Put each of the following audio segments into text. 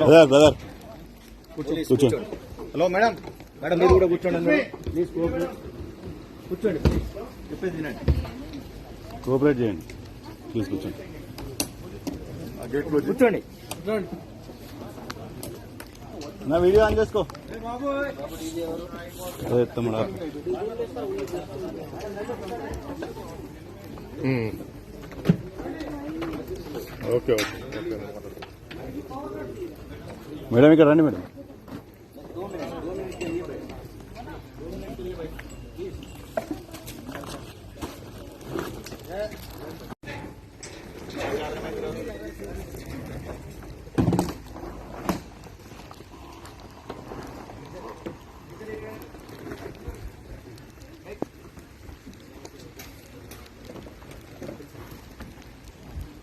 Brother brother కూర్చోండి. Hello madam madam మీరు కూడా కూర్చోండి ప్లీజ్ కూర్చోండి ప్లీజ్ చెప్పేది వినండి. కోఆపరేట్ చేయండి. ప్లీజ్ కూర్చోండి. కూర్చోండి. నా వీడియో ఆన్ చేసుకో. తమ్ముడా ఓకే ఓకే. మేడం ఇక్కడ రండి మేడం.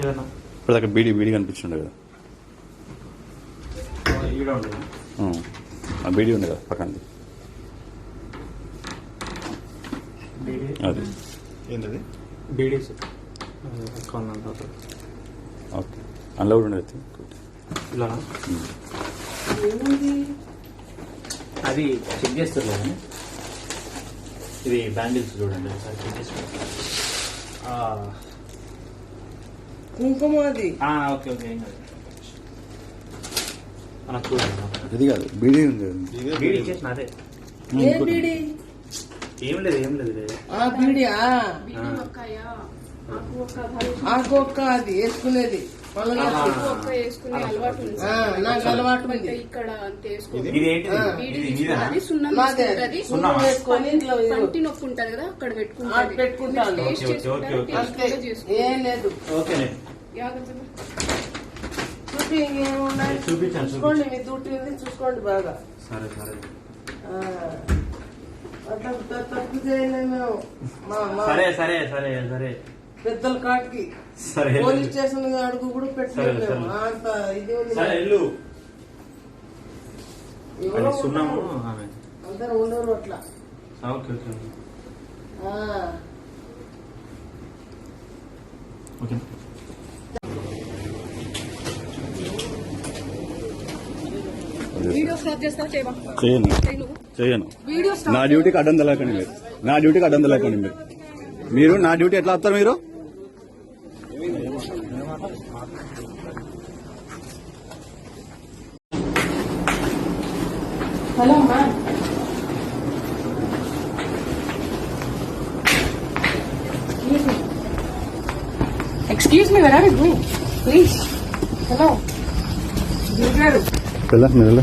ఇప్పుడు అక్కడ బీడీ బీడీ కనిపించిండే కదా. ఆ, ఆ బీడీ ఉంది కదా పక్కన. అది. ఏంటది? బీడీస్ అకౌంట్ ఓకే. అందులో కూడా ఉండేది ఇలా అది చెక్ చేస్తారు కదా ఇది బ్యాంగిల్స్ చూడండి. ఒకసారి చెక్ ఆ, కుంకుమ అది ఆ, ఓకే ఓకే ఇది కాదు బీడీ ఉంది బీడీ ఇచ్చేసిన అదే ఏ బీడి ఏం లేదు ఏం లేదు లేదు ఆ బీడి ఆ ఆ, ఆకు ఒక్క అది వేసుకునేది నాకు అలవాటు ఉంది ఇక్కడ పంటి నొప్పి ఉంటది కదా అక్కడ పెట్టుకుంటాను ఏం లేదు. చూపి చూసుకోండి మీ డ్యూటీ ఉంది చూసుకోండి బాగా సరే సరే. అట్లా తప్పు చేయలేము సరే సరే. సరే సరే. పెద్దల కాటికి పోలీస్ స్టేషన్ అడుగు కూడా పెట్టలేము మేము అంత ఇది ఉంది ఎవరో అందరూ ఉండరు అట్లా. Okay okay okay. చేస్తావా చేయవా? చేయను. చేయను. వీడియో నా డ్యూటీకి అడ్డం తెలకండి మీరు. నా డ్యూటీకి అడ్డం తెలకండి మీరు. మీరు నా డ్యూటీ ఎట్లా వస్తారు మీరు? Hello ma'am excuse me where are you going please hello వెళ్ళ మీరు